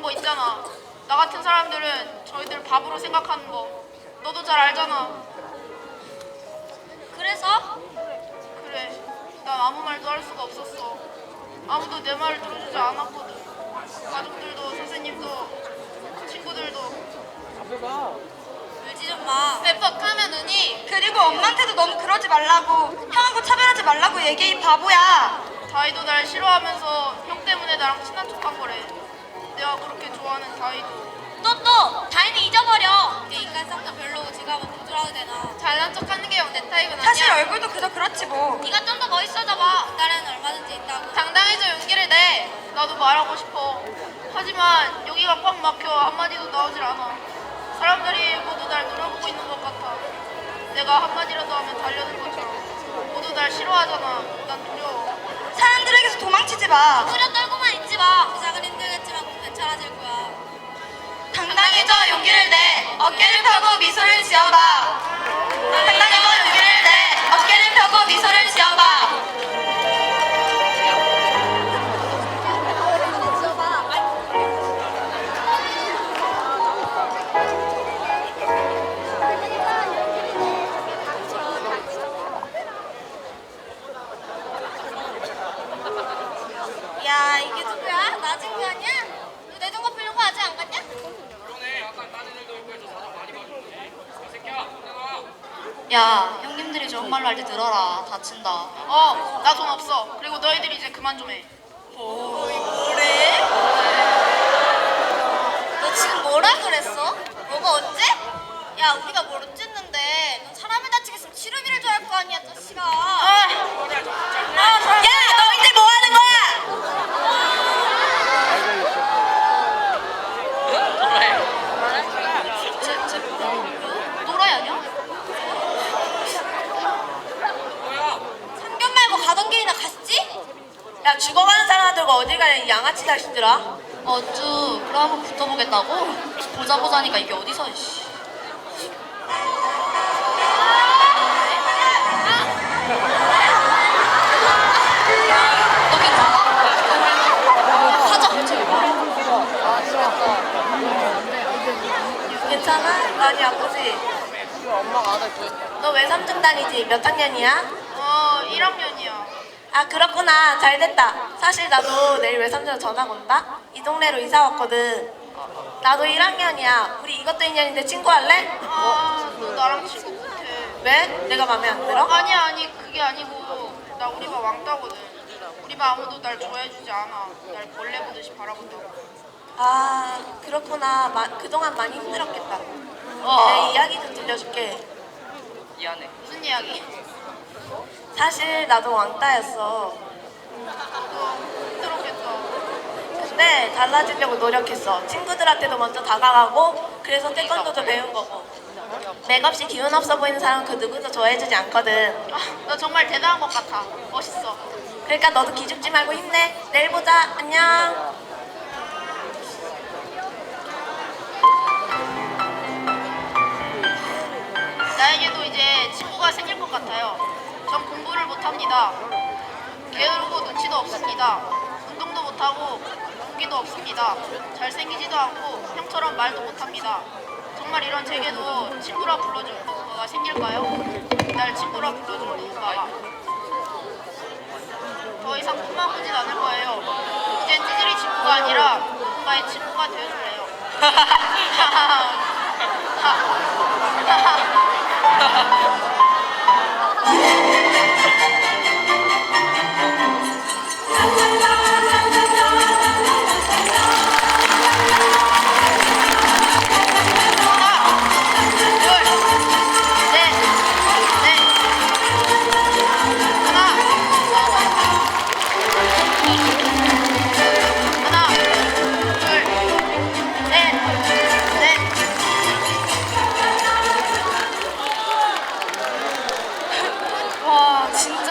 그런 거 있잖아. 나 같은 사람들은 저희들 바보로 생각하는 거. 너도 잘 알잖아. 그래서? 그래. 난 아무 말도 할 수가 없었어. 아무도 내 말을 들어주지 않았거든. 가족들도 선생님도 친구들도. 울지 좀 마. 빽빽하면 은희. 그리고 엄마한테도 너무 그러지 말라고 형하고 차별하지 말라고 얘기해 이 바보야. 다이도 날 싫어하면서 형 때문에 나랑 친한 척한 거래. 내가 그렇게 좋아하는 다이도. 또 또 다이는 잊어버려. 내 인간성도 별로고 지가 뭐 도주라도 되나. 잘난 척하는 게 내 타입은 아니야. 사실 얼굴도 그저 그렇지 뭐. 네가 좀 더 멋있어져 봐. 딸은 얼마든지 있다고. 당당해져 용기를 내. 나도 말하고 싶어. 하지만 여기가 꽉 막혀 한마디도 나오질 않아. 사람들이 모두 날 노려보고 있는 것 같아. 내가 한마디라도 하면 달려들 것처럼. 모두 날 싫어하잖아. 난 두려워. 사람들에게서 도망치지 마. 오히려 떨고만 있지 마. 시작은 힘들겠지 괜찮아질 거야. 당당해져 용기를 내. 어깨를 펴고 미소를 지어봐. 당당해져 용기를 내. 어깨를 펴고 미소를 지어봐. 야 이게 누구야? 나 친구 아니야? 너 내 돈 갚으려고 아직 안 갔냐? 야 형님들이 좋은 말로 할 때 들어라 다친다 어, 나 돈 없어. 그리고 너희들 이제 그만 좀 해. 뭐래? 너 지금 뭐라 그랬어? 뭐가 어째? 야 우리가 뭘 어쨌는데 넌 사람이 다치겠으면 치료비를 줘야 할 거 아니야아 아, 야 너희들 뭐 하는 거야? 쟤, 쟤 노라이 아니야? 상견 말고 가던 길이나 갔지? 야 죽어가는 사람들과 어디 가냐 이 양아치 자식들아 어쭈 그럼 한번 붙어보겠다고? 보자 보자니까 이게 어디서 씨. 너 괜찮아? 하자 괜찮아? 많이 아프지? 너 외삼중 다니지? 몇 학년이야? 어, 1학년이야. 아 그렇구나 잘 됐다 사실 나도 내일 외삼촌 전학 온다 이 동네로 이사 왔거든 나도 1학년이야 우리 이것도 인연인데 친구 할래? 아, 너 나랑 친구 못해. 왜? 내가 맘에 안 들어? 아니야, 아니, 그게 아니고. 나 우리 반 왕따거든. 우리 반 아무도 날 좋아해주지 않아. 날 벌레 보듯이 바라본다고. 아 그렇구나 마- 그동안 많이 힘들었겠다 어. 내 이야기 좀 들려줄게 무슨 이야기? 사실 나도 왕따였어 너 힘들었겠다. 근데 달라지려고 노력했어 친구들한테도 먼저 다가가고 그래서 태권도도 배운 거고 맥없이 기운 없어 보이는 사람은 그 누구도 좋아해주지 않거든 아, 너 정말 대단한 것 같아. 멋있어. 그러니까 너도 기죽지 말고 힘내. 내일 보자. 안녕. 공부를 못합니다. 게으르고 눈치도 없습니다. 운동도 못하고 공기도 없습니다. 잘생기지도 않고 형처럼 말도 못합니다. 정말 이런 제게도 친구라 불러줄 누군가가 생길까요? 날 친구라 불러줄 누군가가. 더 이상 꿈만 꾸진 않을 거예요. 이젠 찌질이 친구가 아니라 누군가의 친구가 되어줄래요.